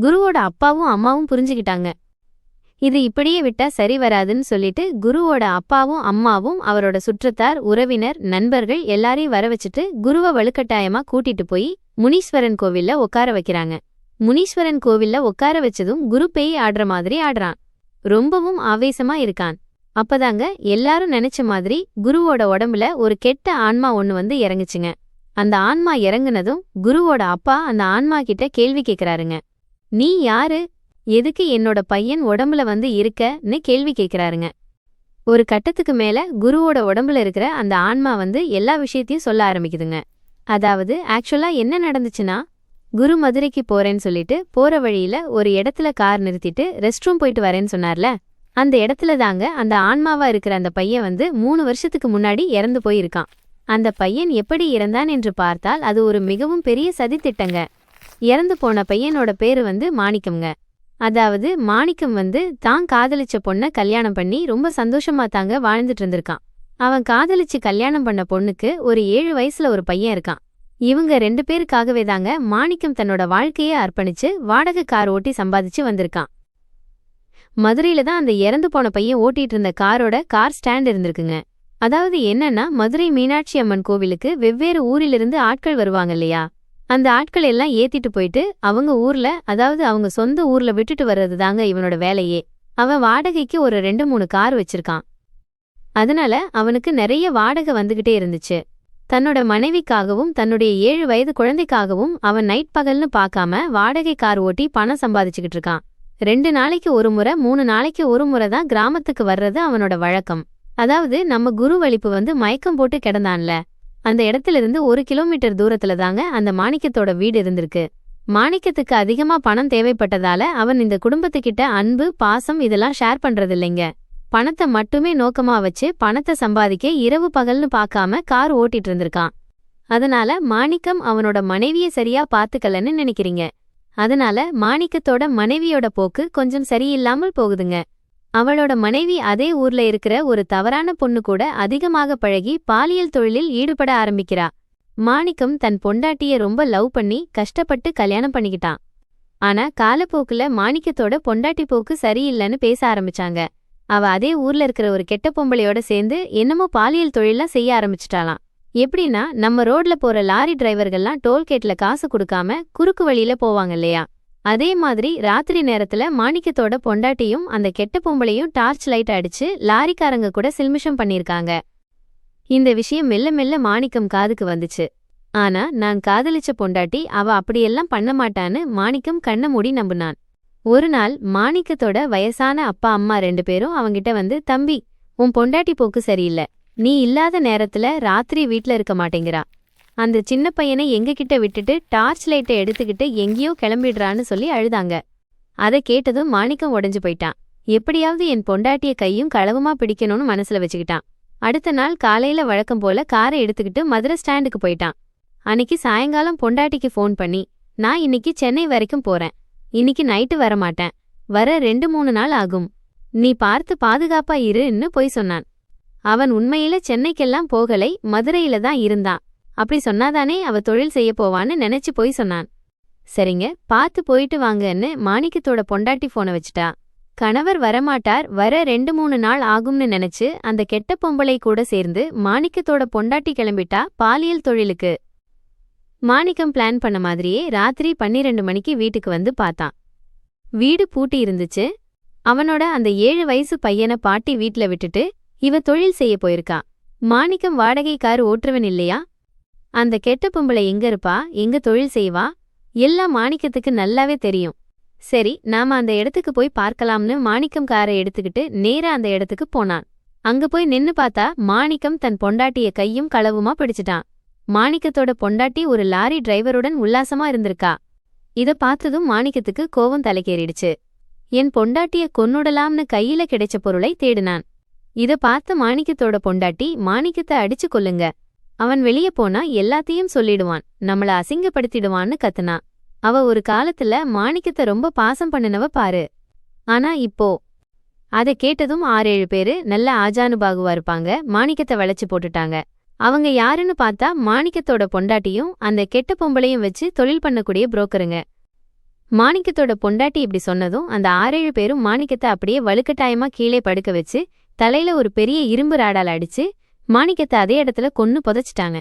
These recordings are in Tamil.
குருவோட அப்பாவும் அம்மாவும் புரிஞ்சுக்கிட்டாங்க. இது இப்படியே விட்டா சரி வராதுன்னு சொல்லிட்டு குருவோட அப்பாவும் அம்மாவும் அவரோட சுற்றத்தார் உறவினர் நண்பர்கள் எல்லாரையும் வர வச்சுட்டு குருவை வலுக்கட்டாயமா கூட்டிட்டு போய் முனீஸ்வரன் கோவில்ல உட்கார வைக்கிறாங்க. முனீஸ்வரன் கோவில்ல உட்கார வச்சதும் குரு பேய் ஆடுற மாதிரி ஆடுறான். ரொம்பவும் ஆவேசமா இருக்கான். அப்பதாங்க எல்லாரும் நினைச்ச மாதிரி குருவோட உடம்புல ஒரு கெட்ட ஆன்மா ஒன்னு வந்து இறங்குச்சுங்க. அந்த ஆன்மா இறங்குனதும் குருவோட அப்பா அந்த ஆன்மா கிட்ட கேள்வி கேக்குறாருங்க. நீ யாரு? எதுக்கு என்னோட பையன் உடம்புல வந்து இருக்கன்னு கேள்வி கேக்குறாருங்க. ஒரு கட்டத்துக்கு மேல குருவோட உடம்புல இருக்கிற அந்த ஆன்மா வந்து எல்லா விஷயத்தையும் சொல்ல ஆரம்பிக்குதுங்க. அதாவது ஆக்சுவலா என்ன நடந்துச்சுன்னா குரு மதுரைக்கு போறேன்னு சொல்லிட்டு போற வழியில ஒரு இடத்துல கார் நிறுத்திட்டு ரெஸ்ட் ரூம் போயிட்டு வரேன்னு சொன்னார்ல? அந்த இடத்துல தாங்க அந்த ஆன்மாவா இருக்கிற அந்த பையன் வந்து மூணு வருஷத்துக்கு முன்னாடி இறந்து போயிருக்கான். அந்த பையன் எப்படி இறந்தான் என்று பார்த்தால் அது ஒரு மிகவும் பெரிய சதித்திட்டங்க. இறந்து போன பையனோட பேரு வந்து மாணிக்கம்ங்க. அதாவது மாணிக்கம் வந்து தான் காதலிச்ச பொண்ண கல்யாணம் பண்ணி ரொம்ப சந்தோஷமா தாங்க வாழ்ந்துட்டு இருந்திருக்கான். அவன் காதலிச்சு கல்யாணம் பண்ண பொண்ணுக்கு ஒரு ஏழு வயசுல ஒரு பையன் இருக்கான். இவங்க ரெண்டு பேருக்காகவே தாங்க மாணிக்கம் தன்னோட வாழ்க்கையை அர்ப்பணிச்சு வாடகை கார் ஓட்டி சம்பாதிச்சு வந்திருக்கான். மதுரையில தான் அந்த இறந்து போன பையன் ஓட்டிட்டு இருந்த காரோட கார் ஸ்டாண்ட் இருந்திருக்குங்க. அதாவது என்னன்னா மதுரை மீனாட்சி அம்மன் கோவிலுக்கு வெவ்வேறு ஊரிலிருந்து ஆட்கள் வருவாங்க இல்லையா? அந்த ஆட்கள் எல்லாம் ஏத்திட்டு போயிட்டு அவங்க ஊர்ல அதாவது அவங்க சொந்த ஊர்ல விட்டுட்டு வர்றது தாங்க இவனோட வேலையே. அவன் வாடகைக்கு ஒரு ரெண்டு மூணு கார் வச்சிருக்கான். அதனால அவனுக்கு நிறைய வாடகை வந்துகிட்டே இருந்துச்சு. தன்னோட மனைவிக்காகவும் தன்னுடைய ஏழு வயது குழந்தைக்காகவும் அவன் நைட் பகல்னு பார்க்காம வாடகை கார் ஓட்டி பணம் சம்பாதிச்சுக்கிட்டு இருக்கான். ரெண்டு நாளைக்கு ஒரு முறை மூணு நாளைக்கு ஒரு முறை தான் கிராமத்துக்கு வர்றது அவனோட வழக்கம். அதாவது நம்ம குரு வலிப்பு வந்து மயக்கம் போட்டு கிடந்தான்ல. அந்த இடத்துல இருந்து ஒரு கிலோமீட்டர் தூரத்துல தாங்க அந்த மாணிக்கத்தோட வீடு இருந்திருக்கு. மாணிக்கத்துக்கு அதிகமா பணம் தேவைப்பட்டதால அவன் இந்த குடும்பத்துக்கிட்ட அன்பு பாசம் இதெல்லாம் ஷேர் பண்றது இல்லைங்க பணத்தை மட்டுமே நோக்கமா வச்சு பணத்தை சம்பாதிக்க இரவு பகல்னு பார்க்காம கார் ஓட்டிட்டு இருந்திருக்கான். அதனால மாணிக்கம் அவனோட மனைவிய சரியா பாத்துக்கலன்னு நினைக்கிறீங்க. அதனால மாணிக்கத்தோட மனைவியோட போக்கு கொஞ்சம் சரியில்லாமல் போகுதுங்க. அவளோட மனைவி அதே ஊர்ல இருக்கிற ஒரு தவறான பொண்ணு கூட அதிகமாக பழகி பாலியல் தொழிலில் ஈடுபட ஆரம்பிக்கிறா. மாணிக்கம் தன் பொண்டாட்டிய ரொம்ப லவ் பண்ணி கஷ்டப்பட்டு கல்யாணம் பண்ணிக்கிட்டான். ஆனா காலப்போக்குல மாணிக்கத்தோட பொண்டாட்டி போக்கு சரியில்லைன்னு பேச ஆரம்பிச்சாங்க. அவ அதே ஊர்ல இருக்கிற ஒரு கெட்ட பொம்பளையோட சேர்ந்து என்னமோ பாலியல் தொழிலாம் செய்ய ஆரம்பிச்சிட்டாலாம் எப்படின்னா நம்ம ரோட்ல போற லாரி டிரைவர்கள்லாம் டோல்கேட்ல காசு கொடுக்காம குறுக்கு வழியில போவாங்க இல்லையா? அதே மாதிரி ராத்திரி நேரத்துல மாணிக்கத்தோட பொண்டாட்டியும் அந்த கெட்ட பொம்பளையும் டார்ச் லைட் அடிச்சு லாரிக்காரங்க கூட சில்மிஷம் பண்ணிருக்காங்க. இந்த விஷயம் மெல்ல மெல்ல மாணிக்கம் காதுக்கு வந்துச்சு. ஆனா நான் காதலிச்ச பொண்டாட்டி அவ அப்படியெல்லாம் பண்ண மாட்டான்னு மாணிக்கம் கண்ண மூடி நம்புனான். ஒரு நாள் மாணிக்கத்தோட வயசான அப்பா அம்மா ரெண்டு பேரும் அவங்கிட்ட வந்து தம்பி உன் பொண்டாட்டி போக்கு சரியில்லை. நீ இல்லாத நேரத்துல ராத்திரி வீட்ல இருக்க மாட்டேங்கிறா. அந்த சின்ன பையனை எங்ககிட்ட விட்டுட்டு டார்ச் லைட்டை எடுத்துக்கிட்டு எங்கேயோ கிளம்பிடுறான்னு சொல்லி அழுதாங்க. அதை கேட்டதும் மாணிக்கம் உடைஞ்சு போயிட்டான். எப்படியாவது என் பொண்டாட்டிய கையும் களவுமா பிடிக்கணும்னு மனசுல வச்சுக்கிட்டான். அடுத்த நாள் காலையில வழக்கம் போல காரை எடுத்துக்கிட்டு மதுரை ஸ்டாண்டுக்கு போயிட்டான். அன்னைக்கு சாயங்காலம் பொண்டாட்டிக்கு ஃபோன் பண்ணி நான் இன்னைக்கு சென்னை வரைக்கும் போறேன். இன்னைக்கு நைட்டு வரமாட்டேன் வர ரெண்டு மூணு நாள் ஆகும். நீ பார்த்து பாதுகாப்பா இருன்னு பொய் சொன்னான். அவன் உண்மையில சென்னைக்கெல்லாம் போகலை மதுரையில தான் இருந்தான். அப்படி சொன்னாதானே அவ தொழில் செய்ய போவான்னு நினைச்சு போய் சொன்னான். சரிங்க பார்த்து போயிட்டு வாங்கன்னு மாணிக்கத்தோட பொண்டாட்டி போனை வச்சுட்டா. கணவர் வரமாட்டார் வர ரெண்டு மூணு நாள் ஆகும்னு நினைச்சு அந்த கெட்ட பொம்பளை கூட சேர்ந்து மாணிக்கத்தோட பொண்டாட்டி கிளம்பிட்டா பாலியல் தொழிலுக்கு. மாணிக்கம் பிளான் பண்ண மாதிரியே ராத்திரி பன்னிரெண்டு மணிக்கு வீட்டுக்கு வந்து பார்த்தான். வீடு பூட்டி இருந்துச்சு. அவனோட அந்த ஏழு வயசு பையனை பாட்டி வீட்ல விட்டுட்டு இவ தொழில் செய்ய போயிருக்கா. மாணிக்கம் வாடகை கார் ஓட்டுறவன் இல்லையா? அந்த கெட்ட பொம்பளை எங்க இருப்பா? எங்க தொழில் செய்வா? எல்லாம் மாணிக்கத்துக்கு நல்லாவே தெரியும். சரி நாம அந்த இடத்துக்கு போய் பார்க்கலாம்னு மாணிக்கம் காரை எடுத்துக்கிட்டு நேரா அந்த இடத்துக்கு போனான். அங்க போய் நின்னு பார்த்தா மாணிக்கம் தன் பொண்டாட்டிய கையும் களவுமா பிடிச்சிட்டான். மாணிக்கத்தோட பொண்டாட்டி ஒரு லாரி டிரைவருடன் உல்லாசமா இருந்திருக்கா. இத பார்த்ததும் மாணிக்கத்துக்கு கோவம் தலைக்கேறிடுச்சு. என் பொண்டாட்டிய கொன்னுடலாம்னு கையில கிடைச்ச பொருளை தேடினான். இத பார்த்த மாணிக்கத்தோட பொண்டாட்டி மாணிக்கத்தை அடிச்சு கொல்லுங்க. அவன் வெளிய போனா எல்லாத்தையும் சொல்லிடுவான் நம்மள அசிங்கப்படுத்திடுவான்னு கத்துனா. அவ ஒரு காலத்துல மாணிக்கத்தை ரொம்ப பாசம் பண்ணுனவ பாரு. ஆனா இப்போ அத கேட்டதும் ஆறேழு பேரு நல்ல ஆஜானுபாகுவா இருப்பாங்க மாணிக்கத்தை வளைச்சு போட்டுட்டாங்க. அவங்க யாருன்னு பார்த்தா மாணிக்கத்தோட பொண்டாட்டியும் அந்த கெட்ட பொம்பளையும் வச்சு தொழில் பண்ணக்கூடிய புரோக்கருங்க. மாணிக்கத்தோட பொண்டாட்டி இப்படி சொன்னதும் அந்த ஆறேழு பேரும் மாணிக்கத்தை அப்படியே வலுக்கட்டாயமா கீழே படுக்க வச்சு தலையில ஒரு பெரிய இரும்பு ராடால் அடிச்சு மாணிக்கத்தை அதே இடத்துல கொன்னு புதைச்சிட்டாங்க.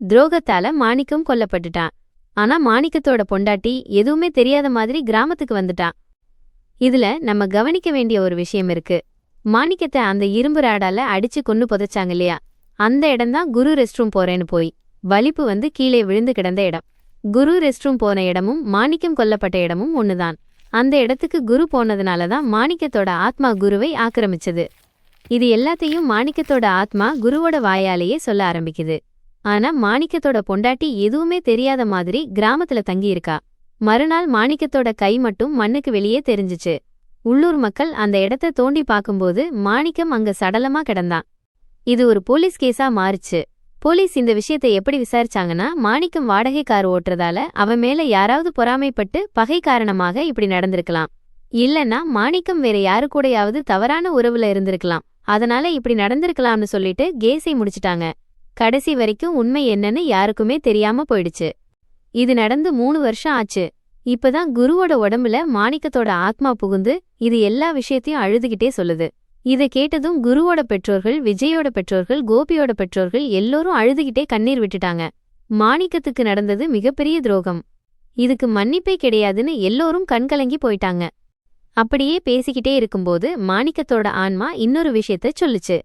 துரோகத்தால மாணிக்கம் கொல்லப்பட்டுட்டான். ஆனா மாணிக்கத்தோட பொண்டாட்டி எதுவுமே தெரியாத மாதிரி கிராமத்துக்கு வந்துட்டான். இதுல நம்ம கவனிக்க வேண்டிய ஒரு விஷயம் இருக்கு. மாணிக்கத்தை அந்த இரும்பு ராடால அடிச்சு கொன்னு புதைச்சாங்க இல்லையா? அந்த இடம்தான் குரு ரெஸ்ட் ரூம் போறேன்னு போய். வலிப்பு வந்து கீழே விழுந்து கிடந்த இடம். குரு ரெஸ்ட் ரூம் போன இடமும் மாணிக்கம் கொல்லப்பட்ட இடமும் ஒண்ணுதான். அந்த இடத்துக்கு குரு போனதுனால தான் மாணிக்கத்தோட ஆத்மா குருவை ஆக்கிரமிச்சது. இது எல்லாத்தையும் மாணிக்கத்தோட ஆத்மா குருவோட வாயாலேயே சொல்ல ஆரம்பிக்குது. ஆனா மாணிக்கத்தோட பொண்டாட்டி எதுவுமே தெரியாத மாதிரி கிராமத்துல தங்கியிருக்கா. மறுநாள் மாணிக்கத்தோட கை மட்டும் மண்ணுக்கு வெளியே தெரிஞ்சுச்சு. உள்ளூர் மக்கள் அந்த இடத்த தோண்டி பார்க்கும்போது மாணிக்கம் அங்க சடலமா கிடந்தான் இது ஒரு போலீஸ் கேஸா மாறுச்சு. போலீஸ் இந்த விஷயத்தை எப்படி விசாரிச்சாங்கன்னா மாணிக்கம் வாடகை கார் ஓட்டுறதால அவன் மேல யாராவது பொறாமைப்பட்டு பகை காரணமாக இப்படி நடந்திருக்கலாம். இல்லனா மாணிக்கம் வேற யாரு கூடயாவது தவறான உறவுல இருந்திருக்கலாம். அதனால இப்படி நடந்திருக்கலாம்னு சொல்லிட்டு கேஸை முடிச்சிட்டாங்க. கடைசி வரைக்கும் உண்மை என்னன்னு யாருக்குமே தெரியாம போயிடுச்சு. இது நடந்து மூணு வருஷம் ஆச்சு. இப்பதான் குருவோட உடம்புல மாணிக்கத்தோட ஆத்மா புகுந்து இது எல்லா விஷயத்தையும் அழுதுகிட்டே சொல்லுது. இதை கேட்டதும் குருவோட பெற்றோர்கள் விஜயோட பெற்றோர்கள் கோபியோட பெற்றோர்கள் எல்லோரும் அழுதுகிட்டே கண்ணீர் விட்டுட்டாங்க. மாணிக்கத்துக்கு நடந்தது மிகப்பெரிய துரோகம். இதுக்கு மன்னிப்பே கிடையாதுன்னு எல்லோரும் கண்கலங்கி போயிட்டாங்க. அப்படியே பேசிக்கிட்டே இருக்கும்போது மாணிக்கத்தோட ஆன்மா இன்னொரு விஷயத்த சொல்லுச்சு.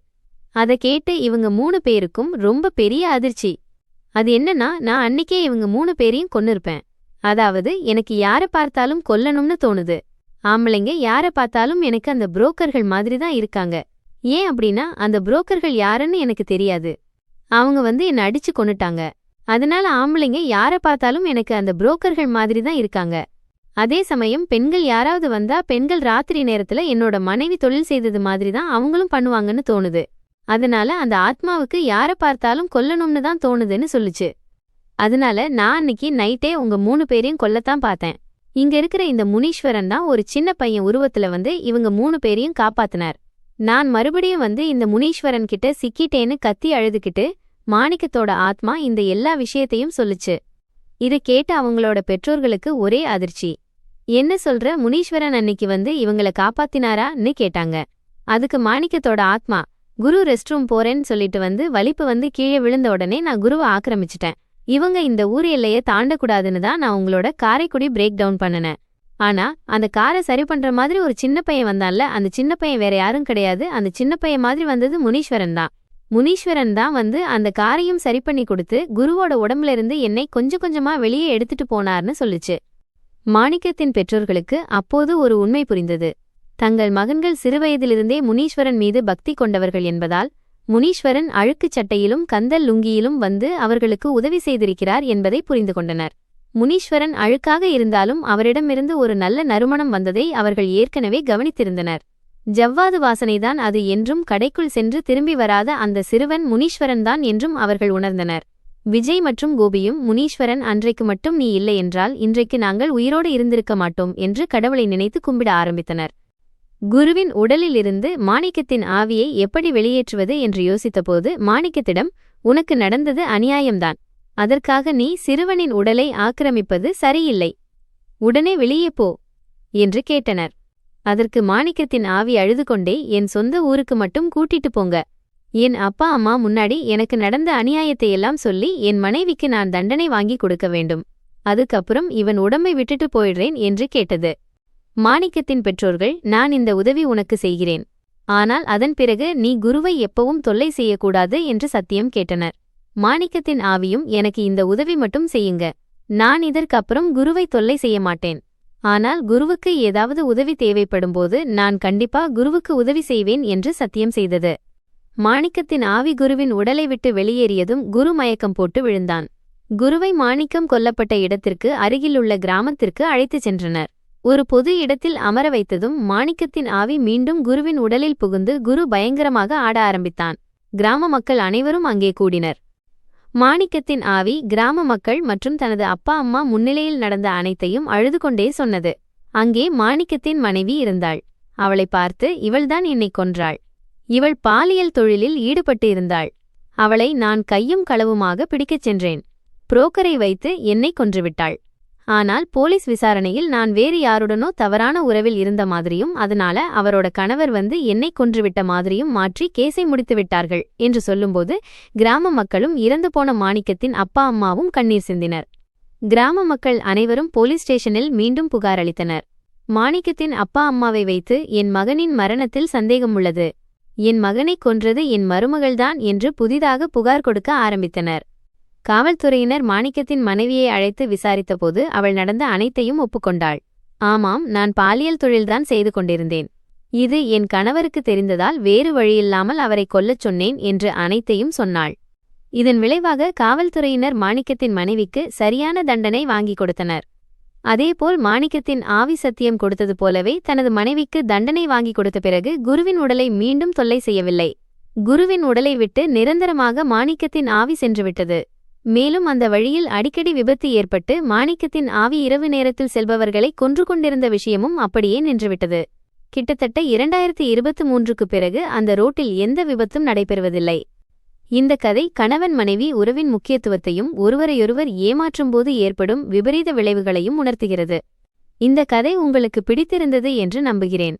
அதை கேட்டு இவங்க மூணு பேருக்கும் ரொம்ப பெரிய அதிர்ச்சி. அது என்னன்னா நான் அன்னிக்கே இவங்க மூணு பேரையும் கொன்னிருப்பேன். அதாவது எனக்கு யாரை பார்த்தாலும் கொல்லணும்னு தோணுது. ஆம்பளைங்க யாரை பார்த்தாலும் எனக்கு அந்த புரோக்கர்கள் மாதிரி தான் இருக்காங்க. ஏன் அப்படின்னா அந்த புரோக்கர்கள் யாருன்னு எனக்கு தெரியாது. அவங்க வந்து என்னை அடிச்சு கொன்னுட்டாங்க. அதனால ஆம்பளைங்க யாரை பார்த்தாலும் எனக்கு அந்த புரோக்கர்கள் மாதிரி தான் இருக்காங்க. அதே சமயம் பெண்கள் யாராவது வந்தா பெண்கள் ராத்திரி நேரத்துல என்னோட மனைவி தொழில் செய்தது மாதிரி தான் அவங்களும் பண்ணுவாங்கன்னு தோணுது. அதனால அந்த ஆத்மாவுக்கு யாரை பார்த்தாலும் கொல்லணும்னு தான் தோணுதுன்னு சொல்லுச்சு. அதனால நான் அன்னைக்கு நைட்டே உங்க மூணு பேரையும் கொல்லத்தான் பார்த்தேன். இங்க இருக்கிற இந்த முனீஸ்வரன் தான் ஒரு சின்ன பையன் உருவத்துல வந்து இவங்க மூணு பேரையும் காப்பாத்தினார். நான் மறுபடியும் வந்து இந்த முனீஸ்வரன் கிட்ட சிக்கிட்டேன்னு கத்தி அழுதுகிட்டு மாணிக்கத்தோட ஆத்மா இந்த எல்லா விஷயத்தையும் சொல்லுச்சு. இதை கேட்ட அவங்களோட பெற்றோர்களுக்கு ஒரே அதிர்ச்சி. என்ன சொல்ற? முனீஸ்வரன் அன்னைக்கு வந்து இவங்கள காப்பாத்தினாரான்னு கேட்டாங்க. அதுக்கு மாணிக்கத்தோட ஆத்மா குரு ரெஸ்ட் ரூம் போறேன்னு சொல்லிட்டு வந்து வலிப்பு வந்து கீழே விழுந்த உடனே நான் குருவை ஆக்கிரமிச்சிட்டேன். இவங்க இந்த ஊர் எல்லையை தாண்டக்கூடாதுன்னு தான் நான் உங்களோட காரைக்குடி பிரேக் டவுன் பண்ணினேன். ஆனா அந்த காரை சரி பண்ற மாதிரி ஒரு சின்ன பையன் வந்தான்ல அந்த சின்ன பையன் வேற யாரும் கிடையாது. அந்த சின்ன பையன் மாதிரி வந்தது முனீஸ்வரன் தான். முனீஸ்வரன் தான் வந்து அந்த காரையும் சரி பண்ணி கொடுத்து குருவோட உடம்புல இருந்து என்னை கொஞ்சம் கொஞ்சமா வெளியே எடுத்துட்டு போனார்னு சொல்லுச்சு. மாணிக்கத்தின் பெற்றோர்களுக்கு அப்போது ஒரு உண்மை புரிந்தது. தங்கள் மகன்கள் சிறுவயதிலிருந்தே முனீஸ்வரன் மீது பக்தி கொண்டவர்கள் என்பதால் முனீஸ்வரன் அழுக்குச் சட்டையிலும் கந்தல் லுங்கியிலும் வந்து அவர்களுக்கு உதவி செய்திருக்கிறார் என்பதை புரிந்து கொண்டனர். முனீஸ்வரன் அழுக்காக இருந்தாலும் அவரிடமிருந்து ஒரு நல்ல நறுமணம் வந்ததை அவர்கள் ஏற்கனவே கவனித்திருந்தனர். ஜவ்வாது வாசனைதான் அது என்றும் கடைக்குள் சென்று திரும்பி வராத அந்த சிறுவன் முனீஸ்வரன்தான் என்றும் அவர்கள் உணர்ந்தனர். விஜய் மற்றும் கோபியும் முனீஸ்வரன் அன்றைக்கு மட்டும் நீ இல்லை என்றால் இன்றைக்கு நாங்கள் உயிரோடு இருந்திருக்க மாட்டோம் என்று கடவுளை நினைத்து கும்பிட ஆரம்பித்தனர். குருவின் உடலிலிருந்து மாணிக்கத்தின் ஆவியை எப்படி வெளியேற்றுவது என்று யோசித்தபோது மாணிக்கத்திடம் உனக்கு நடந்தது அநியாயம்தான். அதற்காக நீ சிறுவனின் உடலை ஆக்கிரமிப்பது சரியில்லை. உடனே வெளியே போ என்று கேட்டனர். அதற்கு மாணிக்கத்தின் ஆவி அழுது கொண்டே என் சொந்த ஊருக்கு மட்டும் கூட்டிட்டு போங்க. என் அப்பா அம்மா முன்னாடி எனக்கு நடந்த அநியாயத்தையெல்லாம் சொல்லி என் மனைவிக்கு நான் தண்டனை வாங்கி கொடுக்க வேண்டும். அதுக்கப்புறம் இவன் உடம்பை விட்டுட்டு போயிடுறேன் என்று கேட்டது. மாணிக்கத்தின் பெற்றோர்கள் நான் இந்த உதவி உனக்கு செய்கிறேன். ஆனால் அதன் பிறகு நீ குருவை எப்பவும் தொல்லை செய்யக்கூடாது என்று சத்தியம் கேட்டனர். மாணிக்கத்தின் ஆவியும் எனக்கு இந்த உதவி மட்டும் செய்யுங்க. நான் இதற்கப்புறம் குருவை தொல்லை செய்ய மாட்டேன். ஆனால் குருவுக்கு ஏதாவது உதவி தேவைப்படும்போது நான் கண்டிப்பா குருவுக்கு உதவி செய்வேன் என்று சத்தியம் செய்தது. மாணிக்கத்தின் ஆவி குருவின் உடலை விட்டு வெளியேறியதும் குரு மயக்கம் போட்டு விழுந்தான். குருவை மாணிக்கம் கொல்லப்பட்ட இடத்திற்கு அருகிலுள்ள கிராமத்திற்கு அழைத்துச் சென்றனர். ஒரு பொது இடத்தில் அமர வைத்ததும் மாணிக்கத்தின் ஆவி மீண்டும் குருவின் உடலில் புகுந்து குரு பயங்கரமாக ஆட ஆரம்பித்தான். கிராம மக்கள் அனைவரும் அங்கே கூடினர். மாணிக்கத்தின் ஆவி கிராம மக்கள் மற்றும் தனது அப்பா அம்மா முன்னிலையில் நடந்த அனைத்தையும் அழுது கொண்டே சொன்னது. அங்கே மாணிக்கத்தின் மனைவி இருந்தாள். அவளை பார்த்து இவள்தான் என்னை கொன்றாள். இவள் பாலியல் தொழிலில் ஈடுபட்டு இருந்தாள். அவளை நான் கையும் களவுமாக பிடிக்கச் சென்றேன். புரோக்கரை வைத்து என்னை கொன்றுவிட்டாள் ஆனால் போலீஸ் விசாரணையில் நான் வேறு யாருடனோ தவறான உறவில் இருந்த மாதிரியும் அதனால அவரோட கணவர் வந்து என்னை கொன்றுவிட்ட மாதிரியும் மாற்றி கேஸை முடித்து விட்டார்கள் என்று சொல்லும்போது கிராம மக்களும் இறந்து போன மாணிக்கத்தின் அப்பா அம்மாவும் கண்ணீர் சிந்தினர். கிராம மக்கள் அனைவரும் போலீஸ் ஸ்டேஷனில் மீண்டும் புகார் அளித்தனர். மாணிக்கத்தின் அப்பா அம்மாவை வைத்து என் மகனின் மரணத்தில் சந்தேகம் உள்ளது. என் மகனை கொன்றது என் மருமகள்தான் என்று புதிதாக புகார் கொடுக்க ஆரம்பித்தனர். காவல்துறையினர் மாணிக்கத்தின் மனைவியை அழைத்து விசாரித்தபோது அவள் நடந்த அனைத்தையும் ஒப்புக்கொண்டாள். ஆமாம் நான் பாலியல் தொழில்தான் செய்து கொண்டிருந்தேன். இது என் கணவருக்கு தெரிந்ததால் வேறு வழியில்லாமல் அவரை கொல்லச் சொன்னேன் என்று அனைத்தையும் சொன்னாள். இதன் விளைவாக காவல்துறையினர் மாணிக்கத்தின் மனைவிக்கு சரியான தண்டனை வாங்கிக் கொடுத்தனர். அதேபோல் மாணிக்கத்தின் ஆவி சத்தியம் கொடுத்தது போலவே தனது மனைவிக்கு தண்டனை வாங்கி கொடுத்த பிறகு குருவின் உடலை மீண்டும் தொல்லை செய்யவில்லை. குருவின் உடலை விட்டு நிரந்தரமாக மாணிக்கத்தின் ஆவி சென்றுவிட்டது மேலும் அந்த வழியில் அடிக்கடி விபத்து ஏற்பட்டு மாணிக்கத்தின் ஆவி இரவு நேரத்தில் செல்பவர்களை கொன்று கொண்டிருந்த விஷயமும் அப்படியே நின்றுவிட்டது. கிட்டத்தட்ட இரண்டாயிரத்தி இருபத்து மூன்றுக்கு பிறகு அந்த ரோட்டில் எந்த விபத்தும் நடைபெறுவதில்லை. இந்த கதை கணவன் மனைவி உறவின் முக்கியத்துவத்தையும் ஒருவரையொருவர் ஏமாற்றும்போது ஏற்படும் விபரீத விளைவுகளையும் உணர்த்துகிறது. இந்த கதை உங்களுக்கு பிடித்திருந்தது என்று நம்புகிறேன்.